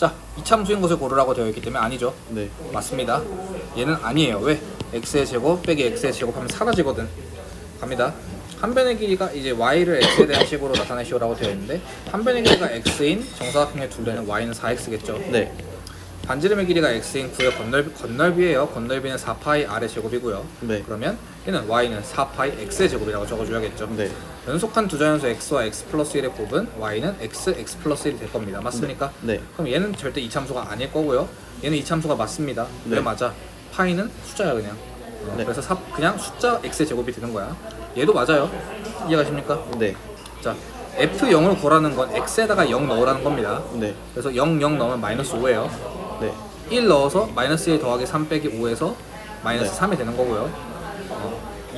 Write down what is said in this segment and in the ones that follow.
자, 이참수인 것을 고르라고 되어 있기 때문에 아니죠. 네. 맞습니다. 얘는 아니에요. 왜? x의 제곱 빼기 x의 제곱하면 사라지거든. 갑니다. 한 변의 길이가 이제 y를 x에 대한 식으로 나타내시오라고 되어 있는데 한 변의 길이가 x인 정사각형의 둘레는 y는 4x겠죠. 네. 반지름의 길이가 x인 구의 건널비, 건널비예요. 건널비는 4파이 r의 제곱이고요. 네. 그러면 얘는 y는 4파이 x의 제곱이라고 적어줘야겠죠. 네. 연속한 두 자연수 x와 x 플러스 1의 곱은 y는 x, x 플러스 1이 될 겁니다. 맞습니까? 네. 그럼 얘는 절대 이참수가 아닐 거고요. 얘는 이참수가 맞습니다. 왜 네. 맞아? 파이는 숫자야 그냥. 어, 네. 그래서 사, 그냥 숫자 x의 제곱이 되는 거야. 얘도 맞아요. 이해가십니까? 네. 자, f0을 구하라는 건 x에다가 0 넣으라는 겁니다. 네. 그래서 0, 0 넣으면 마이너스 5예요. 네. 1 넣어서 마이너스 1 더하기 3 빼기 5에서 마이너스 네. 3이 되는 거고요.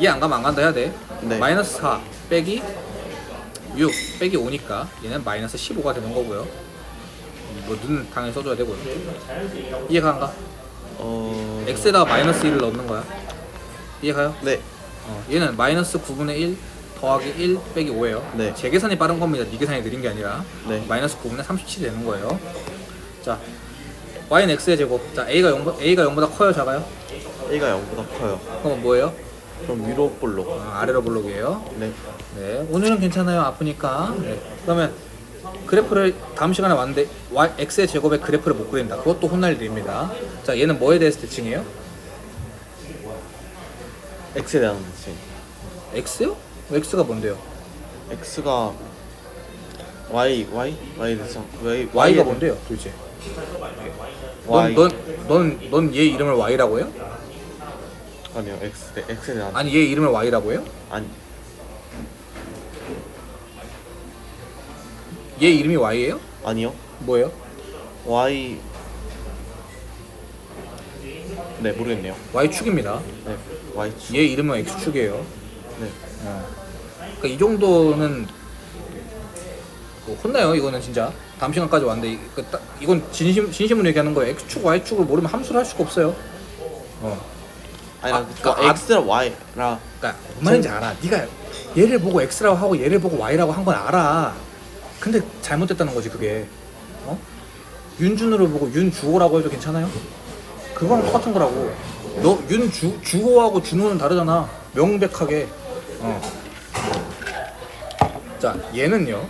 어, 이해 안 가면 안 간다 해야 돼. 네. 마이너스 4 빼기 6 빼기 5니까 얘는 마이너스 15가 되는 거고요. 뭐 눈 당연히 써줘야 되고요. 이해가 안 가? 어. x에다가 마이너스 1을 넣는 거야. 이해가요? 네. 어, 얘는 마이너스 9분의 1 더하기 1 빼기 5예요. 네. 제 계산이 빠른 겁니다. 네 계산이 느린 게 아니라. 네. 마이너스 9분의 37이 되는 거예요. 자, y는 x의 제곱. 자, a가 0, a가 0보다 커요, 작아요? A가 0보다 커요. 그럼 뭐예요? 그럼 위로 볼록. 아, 아래로 볼록이에요. 네. 네, 오늘은 괜찮아요. 아프니까. 네. 그러면 그래프를 다음 시간에 왔는데 y x의 제곱의 그래프를 못 그린다. 그것도 혼날 일입니다. 자, 얘는 뭐에 대해서 대칭이에요? X에 대한 대칭. x요? x가 뭔데요? X가 Y Y Y 대칭. Y y가 뭔데요, 도대체? Y. 넌넌넌 얘 이름을 y라고 해요? 아니요. X 네, X에 대한. 아니 얘 이름을 y라고 해요? 아니. 얘 이름이 y예요? 아니요. 뭐예요? Y. 네 모르겠네요. y축입니다. 네. Y 축. 얘 이름은 x축이에요. 네. 그러니까 이 정도는 뭐 혼나요. 이거는 진짜 다음 시간까지 왔는데 이- 그 딱- 이건 진심 진심으로 얘기하는 거예요. x축, y축을 모르면 함수를 할 수가 없어요. 어. 아니 아, 아, 그러니까 그러니까 X랑 Y라. 그러니까 뭔 말인지 알아. 네가 얘를 보고 x라고 하고 얘를 보고 y라고 한 건 알아. 근데 잘못됐다는 거지 그게. 어? 윤준으로 보고 윤주호라고 해도 괜찮아요? 그거랑 똑같은 거라고. 너 윤주 주호하고 준호는 다르잖아. 명백하게. 어. 자 얘는요.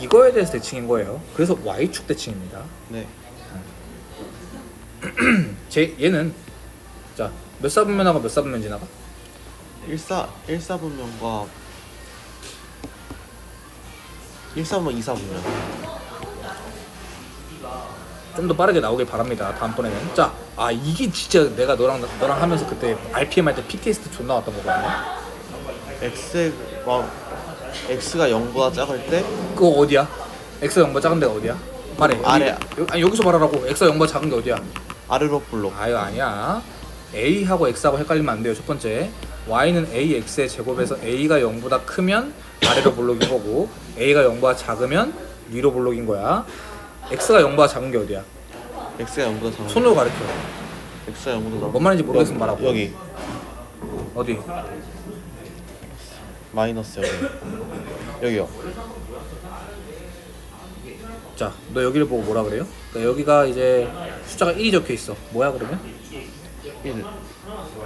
이거에 대해서 대칭인 거예요. 그래서 y축 대칭입니다. 네. 제 얘는 자 몇 사분면하고 몇 사분면 지나가? 1사 1사분면과 1사분면 2사분면. 좀 더 빠르게 나오길 바랍니다. 다음번에는. 자, 아 이게 진짜 내가 너랑 너랑 하면서 그때 RPM 할 때 PTSD 존나 왔던 거거든요. X가 X가 0보다 작을 때 그거 어디야? X가 0보다 작은 데가 어디야? 말해. 아래. 여기, 아니 여기서 말하라고. X가 0보다 작은 게 어디야? 아래로 볼록. 아유 아니야. A하고 X하고 헷갈리면 안 돼요. 첫 번째. Y는 AX의 제곱에서 A가 0보다 크면 아래로 볼록인 거고 A가 0보다 작으면 위로 볼록인 거야. X가 0보다 작은 게 어디야? X가 0보다 작은 손으로 가르쳐. X가 0보다 뭔 말인지 모르겠으면 말하고. 여기 어디? 마이너스 여기. 여기요. 자, 너 여기를 보고 뭐라 그래요? 그러니까 여기가 이제 숫자가 1이 적혀 있어. 뭐야 그러면? 1.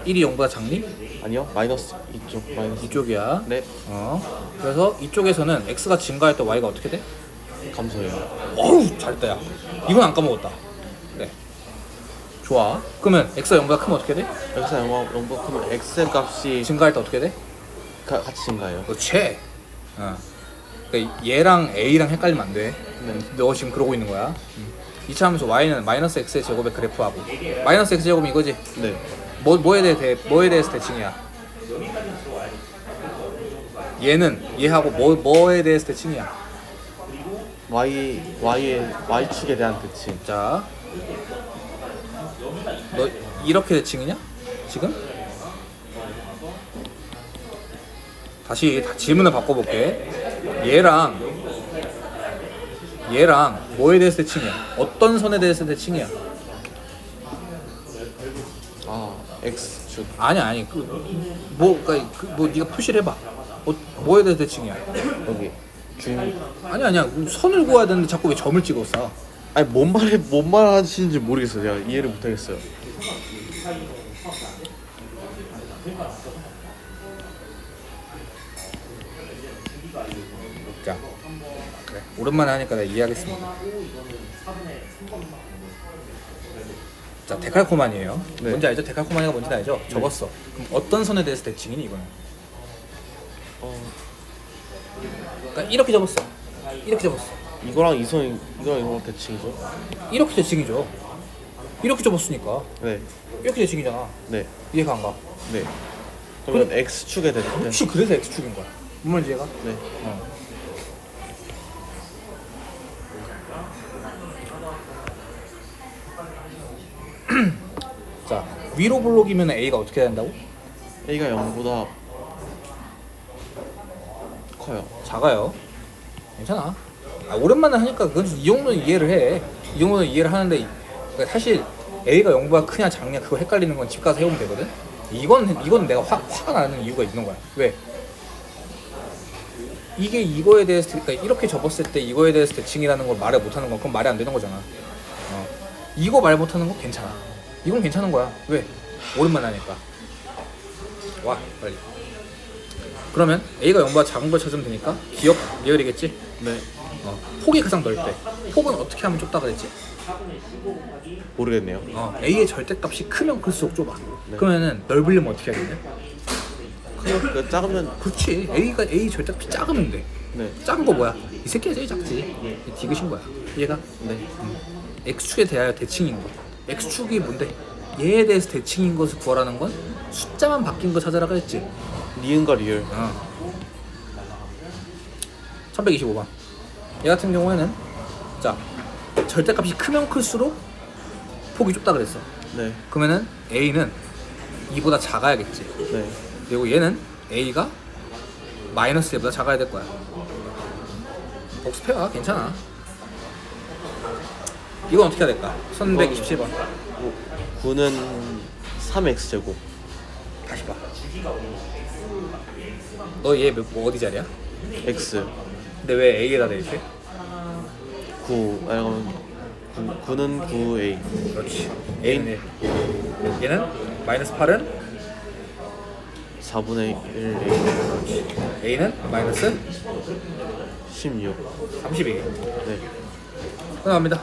1이 0보다 작니? 아니요. 마이너스 이쪽 마이너스. 이쪽이야. 네. 어. 그래서 이쪽에서는 x가 증가할 때 y가 어떻게 돼? 감소해요. 어우, 잘했다 야. 이건 안 까먹었다. 그래. 좋아. 그러면 x가 0보다 크면 어떻게 돼? X가 0보다 크면 X 값이 증가할 때 어떻게 돼? 가, 같이 증가해요. 그렇지. 어. 그러니까 얘랑 a랑 헷갈리면 안 돼. 네. 너 지금 그러고 있는 거야. 이차 하면서 y는 마이너스 x의 제곱의 그래프하고 마이너스 x 제곱이 이거지. 네. 뭐 뭐에 대해 대, 뭐에 대해서 대칭이야? 얘는 얘하고 뭐 뭐에 대해서 대칭이야? Y Y의 Y축에 대한 대칭. 자, 너 이렇게 대칭이냐? 지금? 다시 다 질문을 바꿔볼게. 얘랑 얘랑 뭐에 대해서 대칭이야? 어떤 선에 대해서 대칭이야? 아 X축. 아니 아니 그뭐 그러니까 그, 뭐 네가 표시를 해봐. 뭐, 뭐에 대해서 대칭이야? 여기 중 아니 아니야 선을 그어야 되는데 자꾸 왜 점을 찍어 써? 아니 뭔 말해 뭔 말하시는지 모르겠어요. 제가 이해를 못하겠어요. 자 그래 오랜만에 하니까 내가 이해하겠습니다 자 데칼코만이에요 네. 뭔지 알죠? 데칼코만이가 뭔지 알죠? 접었어 그럼 어떤 선에 대해서 대칭이니 이거는 어, 그러니까 이렇게 접었어 이렇게 접었어 이거랑 이선 이거랑 이거랑 대칭이죠? 이렇게 대칭이죠 이렇게 접었으니까 네, 이렇게 대칭이잖아 네, 이해가 안 가? 네. 그러면 X 축에 대칭. 혹시 그래서 X축인 거야 이해가? 네. 어. 자 위로 블록이면 A가 어떻게 된다고? A가 0보다 커요. 작아요. 괜찮아. 아, 오랜만에 하니까 그건 이 정도는 이해를 해. 이 정도는 이해를 하는데 그러니까 사실 A가 0보다 크냐 작냐 그거 헷갈리는 건 집 가서 해보면 되거든. 이건 이건 내가 화, 화가 나는 이유가 있는 거야. 왜? 이게 이거에 대해서 그러니까 이렇게 접었을 때 이거에 대해서 대칭이라는 걸 말을 못하는 건 그건 말이 안 되는 거잖아. 어. 이거 말 못하는 거 괜찮아. 이건 괜찮은 거야. 왜? 오랜만에 하니까. 와 빨리. 그러면 A가 0보다 작은 걸 찾으면 되니까 기억 리얼이겠지? 네. 어, 폭이 가장 때 폭은 어떻게 하면 좁다 그랬지? 모르겠네요. 어, A의 절대값이 크면 클수록 좁아 네. 그러면은 넓으려면 어떻게 해야 되냐? 커요. 그 작으면 그렇지 A가 A 절대값이 작으면 돼 네. 작은 거 뭐야? 이 새끼가 제일 작지 디귿인 거야 얘가 네. X축에 대하여 대칭인 거 X축이 뭔데? 얘에 대해서 대칭인 것을 구하라는 건 숫자만 바뀐 거 찾아라 그랬지 니은과 리을. 어. 1125번. 얘 같은 경우에는 자 절대값이 크면 클수록 폭이 좁다 그랬어. 네. 그러면은 A는 2보다 작아야겠지. 네. 그리고 얘는 A가 마이너스 1보다 작아야 될 거야. 복습해와 괜찮아. 이건 어떻게 해야 될까? 1127번. 9는 3x 제곱. 다시 봐. 너 얘 뭐 어디 자리야? x 근데 왜 A에다 대입해? 9. 아니 그러면 9, 9는 9a. 그렇지. A는 1. 얘는 마이너스 8은 4분의 1a. A는 마이너스 16. 32. 네. 끝납니다.